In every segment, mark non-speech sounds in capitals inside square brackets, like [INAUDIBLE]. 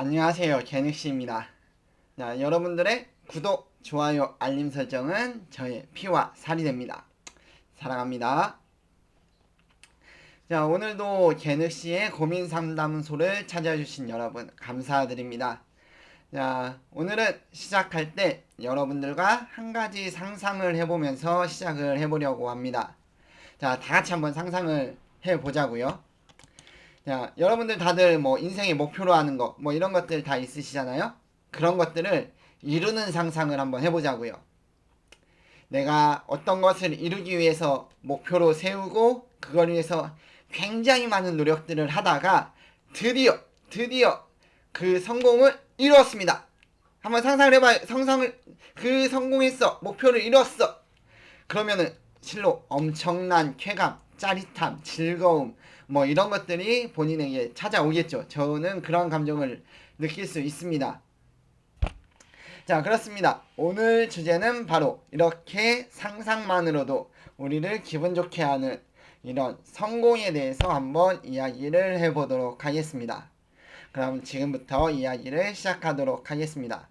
안녕하세요. 개닉씨입니다. 자, 여러분들의 구독, 좋아요, 알림 설정은 저의 피와 살이 됩니다. 사랑합니다. 자, 오늘도 개닉씨의 고민 상담소를 찾아주신 여러분 감사드립니다. 자, 오늘은 시작할 때 여러분들과 한 가지 상상을 해보면서 시작을 해보려고 합니다. 자, 다 같이 한번 상상을 해보자고요. 자, 여러분들 다들 뭐 인생의 목표로 하는 거, 뭐 이런 것들 다 있으시잖아요? 그런 것들을 이루는 상상을 한번 해보자고요. 내가 어떤 것을 이루기 위해서 목표로 세우고, 그걸 위해서 굉장히 많은 노력들을 하다가 드디어, 드디어 그 성공을 이루었습니다. 한번 상상을 해봐요. 상상을, 그 성공했어. 목표를 이뤘어. 그러면은 실로 엄청난 쾌감, 짜릿함, 즐거움, 뭐 이런 것들이 본인에게 찾아오겠죠. 저는 그런 감정을 느낄 수 있습니다. 자, 그렇습니다. 오늘 주제는 바로 이렇게 상상만으로도 우리를 기분 좋게 하는 이런 성공에 대해서 한번 이야기를 해보도록 하겠습니다. 그럼 지금부터 이야기를 시작하도록 하겠습니다.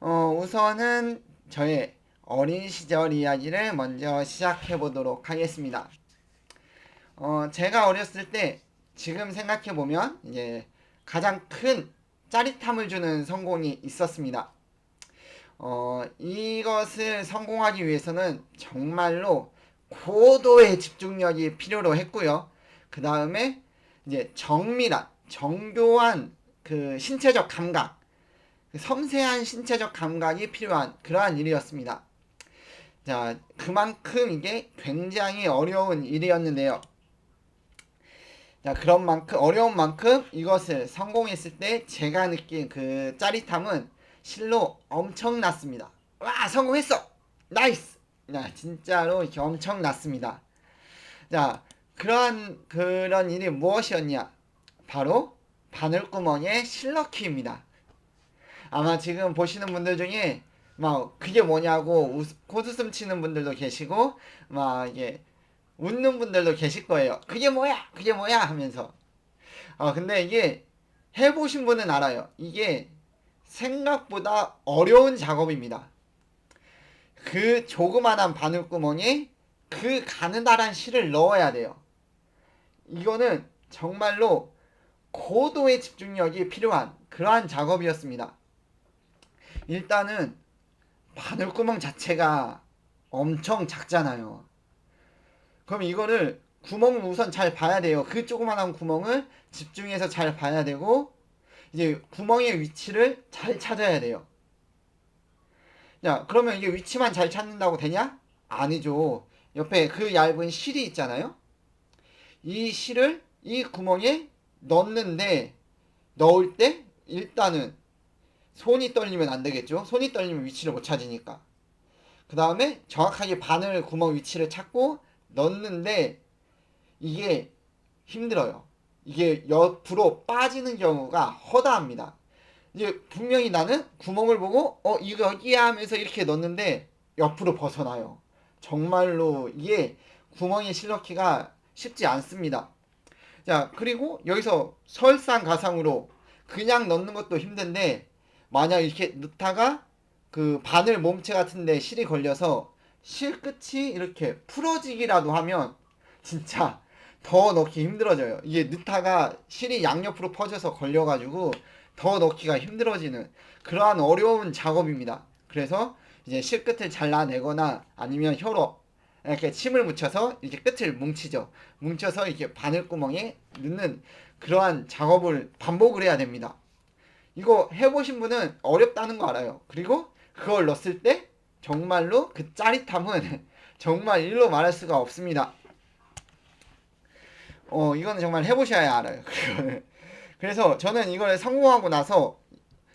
어, 우선은 저의 어린 시절 이야기를 먼저 시작해 보도록 하겠습니다. 어, 제가 어렸을 때 지금 생각해 보면 이제 가장 큰 짜릿함을 주는 성공이 있었습니다. 어, 이것을 성공하기 위해서는 정말로 고도의 집중력이 필요로 했고요. 그 다음에 이제 정밀한, 정교한 그 신체적 감각, 그 섬세한 신체적 감각이 필요한 그러한 일이었습니다. 자, 그만큼 이게 굉장히 어려운 일이었는데요. 자, 그런 만큼, 어려운 만큼 이것을 성공했을 때 제가 느낀 그 짜릿함은 실로 엄청났습니다. 와, 성공했어! 나이스! 야, 진짜로 이렇게 엄청났습니다. 자, 그런, 그런 일이 무엇이었냐? 바로 바늘구멍의 실럭키입니다. 아마 지금 보시는 분들 중에 막 그게 뭐냐고 웃- 코웃음 치는 분들도 계시고 막 이게 웃는 분들도 계실 거예요. 그게 뭐야? 그게 뭐야? 하면서. 어, 근데 이게 해보신 분은 알아요. 이게 생각보다 어려운 작업입니다. 그 조그만한 바늘구멍에 그 가느다란 실을 넣어야 돼요. 이거는 정말로 고도의 집중력이 필요한 그러한 작업이었습니다. 일단은 바늘구멍 자체가 엄청 작잖아요. 그럼 이거를 구멍을 우선 잘 봐야 돼요. 그 조그만한 구멍을 집중해서 잘 봐야 되고 이제 구멍의 위치를 잘 찾아야 돼요. 자, 그러면 이게 위치만 잘 찾는다고 되냐? 아니죠. 옆에 그 얇은 실이 있잖아요. 이 실을 이 구멍에 넣는데 넣을 때 일단은 손이 떨리면 안 되겠죠. 손이 떨리면 위치를 못 찾으니까. 그 다음에 정확하게 바늘 구멍 위치를 찾고 넣는데 이게 힘들어요. 이게 옆으로 빠지는 경우가 허다합니다. 이제 분명히 나는 구멍을 보고 어 이거 여기야 하면서 이렇게 넣는데 옆으로 벗어나요. 정말로 이게 구멍의 실넣기가 쉽지 않습니다. 자 그리고 여기서 설상가상으로 그냥 넣는 것도 힘든데 만약 이렇게 넣다가 그 바늘 몸체 같은데 실이 걸려서 실 끝이 이렇게 풀어지기라도 하면 진짜 더 넣기 힘들어져요. 이게 넣다가 실이 양옆으로 퍼져서 걸려가지고 더 넣기가 힘들어지는 그러한 어려운 작업입니다. 그래서 이제 실 끝을 잘라내거나 아니면 혀로 이렇게 침을 묻혀서 이렇게 끝을 뭉치죠. 뭉쳐서 이렇게 바늘구멍에 넣는 그러한 작업을 반복을 해야 됩니다. 이거 해보신 분은 어렵다는 거 알아요. 그리고 그걸 넣었을 때 정말로 그 짜릿함은 [LAUGHS] 정말 일로 말할 수가 없습니다. 어, 이거는 정말 해보셔야 알아요. [LAUGHS] 그래서 저는 이걸 성공하고 나서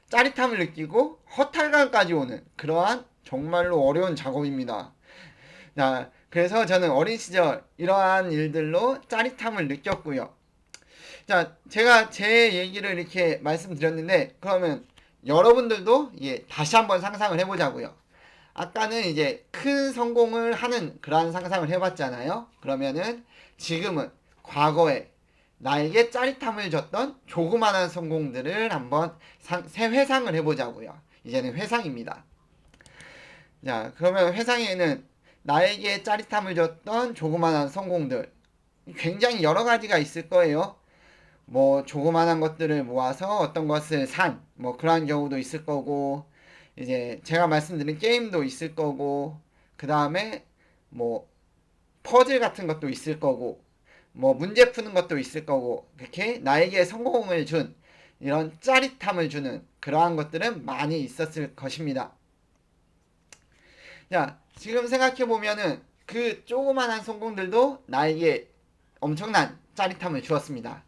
짜릿함을 느끼고 허탈감까지 오는 그러한 정말로 어려운 작업입니다. 자, 그래서 저는 어린 시절 이러한 일들로 짜릿함을 느꼈고요. 자, 제가 제 얘기를 이렇게 말씀드렸는데, 그러면 여러분들도 예, 다시 한번 상상을 해보자고요. 아까는 이제 큰 성공을 하는 그러한 상상을 해봤잖아요. 그러면은 지금은 과거에 나에게 짜릿함을 줬던 조그마한 성공들을 한번 상, 새 회상을 해보자고요. 이제는 회상입니다. 자, 그러면 회상에는 나에게 짜릿함을 줬던 조그마한 성공들 굉장히 여러 가지가 있을 거예요. 뭐 조그마한 것들을 모아서 어떤 것을 산 뭐 그러한 경우도 있을 거고 이제 제가 말씀드린 게임도 있을 거고 그 다음에 뭐 퍼즐 같은 것도 있을 거고 뭐 문제 푸는 것도 있을 거고 이렇게 나에게 성공을 준 이런 짜릿함을 주는 그러한 것들은 많이 있었을 것입니다. 자, 지금 생각해 보면은 그 조그만한 성공들도 나에게 엄청난 짜릿함을 주었습니다.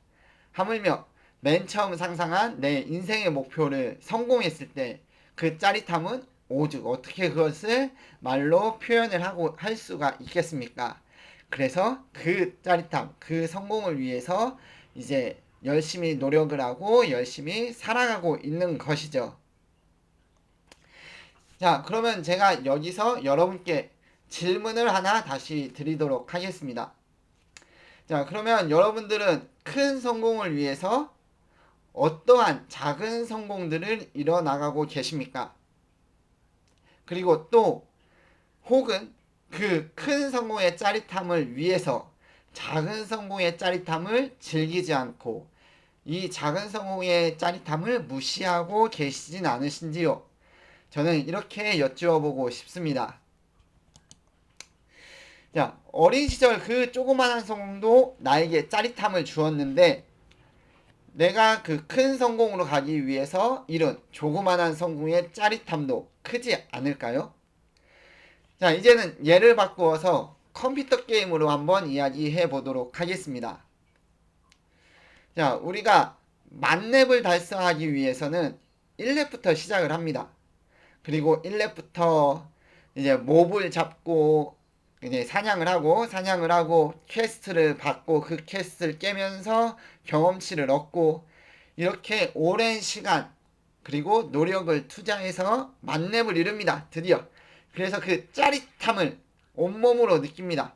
하물며 맨 처음 상상한 내 인생의 목표를 성공했을 때 그 짜릿함은 오죽 어떻게 그것을 말로 표현을 하고 할 수가 있겠습니까? 그래서 그 짜릿함, 그 성공을 위해서 이제 열심히 노력을 하고 열심히 살아가고 있는 것이죠. 자, 그러면 제가 여기서 여러분께 질문을 하나 다시 드리도록 하겠습니다. 자, 그러면 여러분들은 큰 성공을 위해서 어떠한 작은 성공들을 이뤄나가고 계십니까? 그리고 또 혹은 그 큰 성공의 짜릿함을 위해서 작은 성공의 짜릿함을 즐기지 않고 이 작은 성공의 짜릿함을 무시하고 계시진 않으신지요? 저는 이렇게 여쭈어 보고 싶습니다. 자, 어린 시절 그 조그마한 성공도 나에게 짜릿함을 주었는데 내가 그 큰 성공으로 가기 위해서 이룬 조그마한 성공의 짜릿함도 크지 않을까요? 자, 이제는 예를 바꾸어서 컴퓨터 게임으로 한번 이야기해 보도록 하겠습니다. 자, 우리가 만렙을 달성하기 위해서는 1렙부터 시작을 합니다. 그리고 1렙부터 이제 몹을 잡고 이제 사냥을 하고 사냥을 하고 퀘스트를 받고 그 퀘스트를 깨면서 경험치를 얻고 이렇게 오랜 시간 그리고 노력을 투자해서 만렙을 이룹니다. 드디어. 그래서 그 짜릿함을 온몸으로 느낍니다.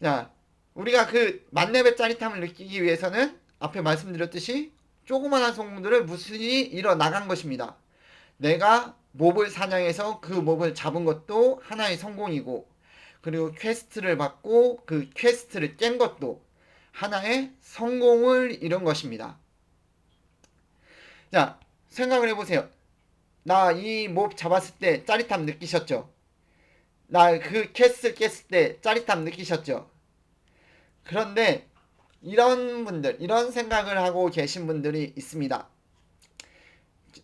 자, 우리가 그 만렙의 짜릿함을 느끼기 위해서는 앞에 말씀드렸듯이 조그마한 성공들을 무순히 일어 나간 것입니다. 내가 몹을 사냥해서 그 몹을 잡은 것도 하나의 성공이고 그리고 퀘스트를 받고 그 퀘스트를 깬 것도 하나의 성공을 이룬 것입니다. 자, 생각을 해보세요. 나 이 몹 잡았을 때 짜릿함 느끼셨죠? 나그 퀘스트 깼을 때 짜릿함 느끼셨죠? 그런데 이런 분들, 이런 생각을 하고 계신 분들이 있습니다.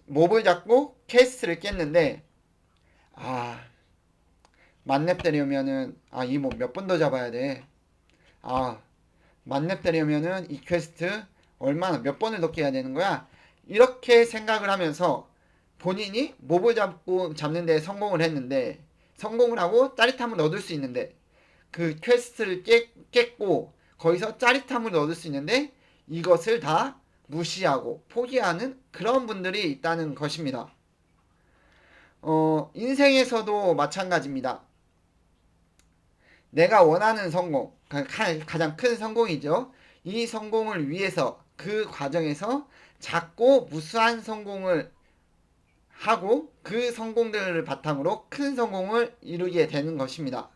몹을 잡고 퀘스트를 깼는데 아 만렙 되려면은 아 이 몹 몇 번 더 잡아야 돼. 아 만렙 되려면은 이 퀘스트 얼마나 몇 번을 더 깨야 되는 거야. 이렇게 생각을 하면서 본인이 몹을 잡고 잡는 데 성공을 했는데 성공을 하고 짜릿함을 얻을 수 있는데 그 퀘스트를 깨, 깼고 거기서 짜릿함을 얻을 수 있는데 이것을 다 무시하고 포기하는 그런 분들이 있다는 것입니다. 어, 인생에서도 마찬가지입니다. 내가 원하는 성공, 가장 큰 성공이죠. 이 성공을 위해서 그 과정에서 작고 무수한 성공을 하고 그 성공들을 바탕으로 큰 성공을 이루게 되는 것입니다.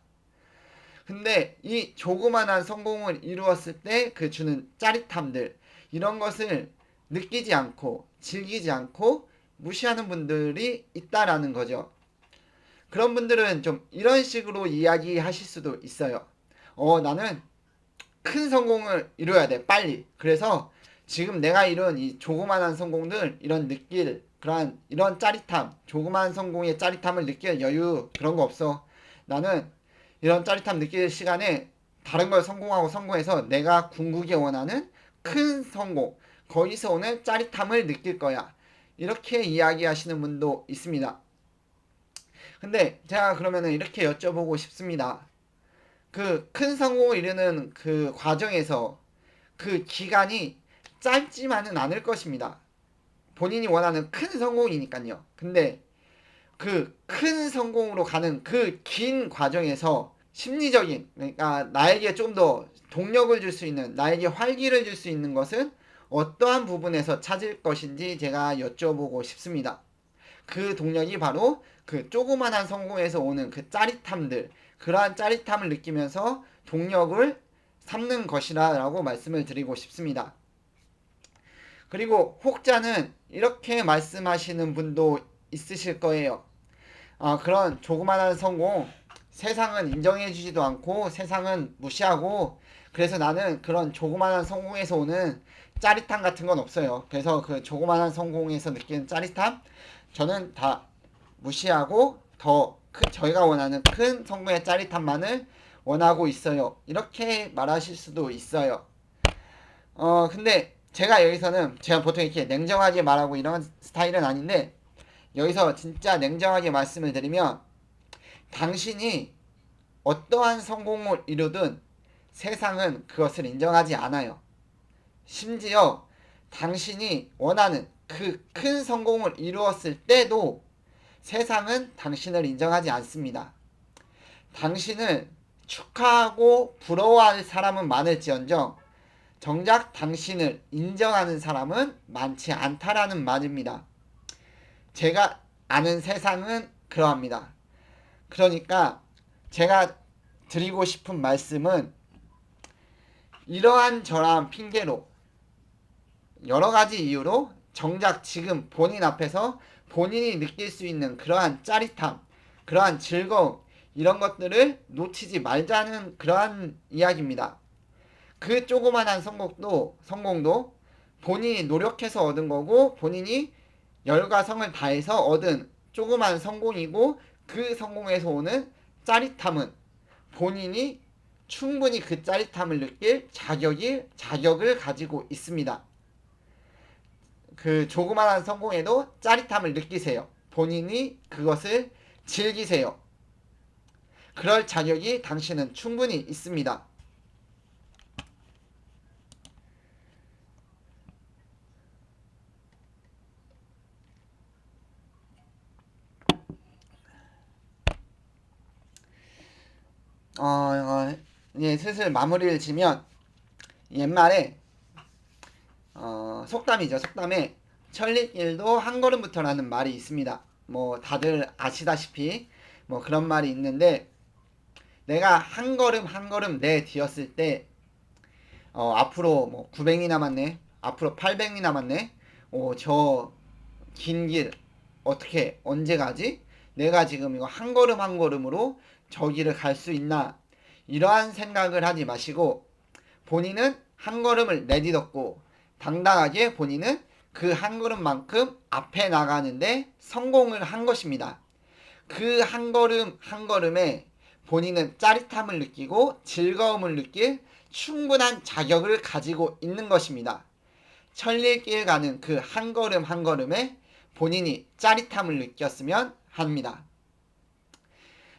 근데 이 조그만한 성공을 이루었을 때 그 주는 짜릿함들, 이런 것을 느끼지 않고 즐기지 않고 무시하는 분들이 있다라는 거죠. 그런 분들은 좀 이런 식으로 이야기하실 수도 있어요. 어, 나는 큰 성공을 이뤄야 돼, 빨리. 그래서 지금 내가 이룬 이 조그만한 성공들, 이런 느낄, 그런, 이런 짜릿함, 조그만한 성공의 짜릿함을 느낄 여유, 그런 거 없어. 나는 이런 짜릿함 느낄 시간에 다른 걸 성공하고 성공해서 내가 궁극에 원하는 큰 성공, 거기서 오는 짜릿함을 느낄 거야. 이렇게 이야기하시는 분도 있습니다. 근데 제가 그러면은 이렇게 여쭤보고 싶습니다. 그 큰 성공을 이루는 그 과정에서 그 기간이 짧지만은 않을 것입니다. 본인이 원하는 큰 성공이니까요. 근데 그 큰 성공으로 가는 그 긴 과정에서 심리적인 그러니까 나에게 좀 더 동력을 줄 수 있는 나에게 활기를 줄 수 있는 것은 어떠한 부분에서 찾을 것인지 제가 여쭤보고 싶습니다. 그 동력이 바로 그 조그만한 성공에서 오는 그 짜릿함들 그러한 짜릿함을 느끼면서 동력을 삼는 것이라고 말씀을 드리고 싶습니다. 그리고 혹자는 이렇게 말씀하시는 분도 있으실 거예요. 아, 그런 조그만한 성공, 세상은 인정해주지도 않고 세상은 무시하고 그래서 나는 그런 조그만한 성공에서 오는 짜릿함 같은 건 없어요. 그래서 그 조그만한 성공에서 느끼는 짜릿함 저는 다 무시하고 더 큰, 저희가 원하는 큰 성공의 짜릿함만을 원하고 있어요. 이렇게 말하실 수도 있어요. 어, 근데 제가 여기서는 제가 보통 이렇게 냉정하게 말하고 이런 스타일은 아닌데 여기서 진짜 냉정하게 말씀을 드리면 당신이 어떠한 성공을 이루든 세상은 그것을 인정하지 않아요. 심지어 당신이 원하는 그 큰 성공을 이루었을 때도 세상은 당신을 인정하지 않습니다. 당신을 축하하고 부러워할 사람은 많을지언정 정작 당신을 인정하는 사람은 많지 않다라는 말입니다. 제가 아는 세상은 그러합니다. 그러니까 제가 드리고 싶은 말씀은 이러한 저러한 핑계로 여러 가지 이유로 정작 지금 본인 앞에서 본인이 느낄 수 있는 그러한 짜릿함, 그러한 즐거움, 이런 것들을 놓치지 말자는 그러한 이야기입니다. 그 조그만한 성공도, 성공도 본인이 노력해서 얻은 거고 본인이 열과 성을 다해서 얻은 조그만 성공이고 그 성공에서 오는 짜릿함은 본인이 충분히 그 짜릿함을 느낄 자격이 자격을 가지고 있습니다. 그 조그마한 성공에도 짜릿함을 느끼세요. 본인이 그것을 즐기세요. 그럴 자격이 당신은 충분히 있습니다. 어, 어, 이제 슬슬 마무리를 지면 옛말에 어, 속담이죠. 속담에 천리길도 한 걸음부터라는 말이 있습니다. 뭐 다들 아시다시피 뭐 그런 말이 있는데 내가 한 걸음 한 걸음 내디었을 때 어, 앞으로 뭐 900이 남았네. 앞으로 800이 남았네. 어, 저긴 길 어떻게 언제 가지? 내가 지금 이거 한 걸음 한 걸음으로 저기를 갈 수 있나? 이러한 생각을 하지 마시고 본인은 한 걸음을 내딛었고 당당하게 본인은 그 한 걸음만큼 앞에 나가는데 성공을 한 것입니다. 그 한 걸음 한 걸음에 본인은 짜릿함을 느끼고 즐거움을 느낄 충분한 자격을 가지고 있는 것입니다. 천리길 가는 그 한 걸음 한 걸음에 본인이 짜릿함을 느꼈으면 합니다.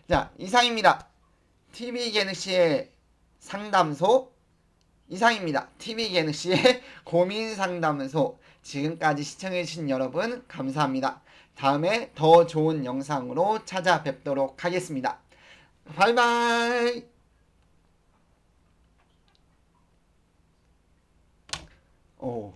자, 이상입니다. TV 게느씨의 상담소 이상입니다. TV 게느씨의 [LAUGHS] 고민 상담소 지금까지 시청해주신 여러분 감사합니다. 다음에 더 좋은 영상으로 찾아뵙도록 하겠습니다. 바이바이 오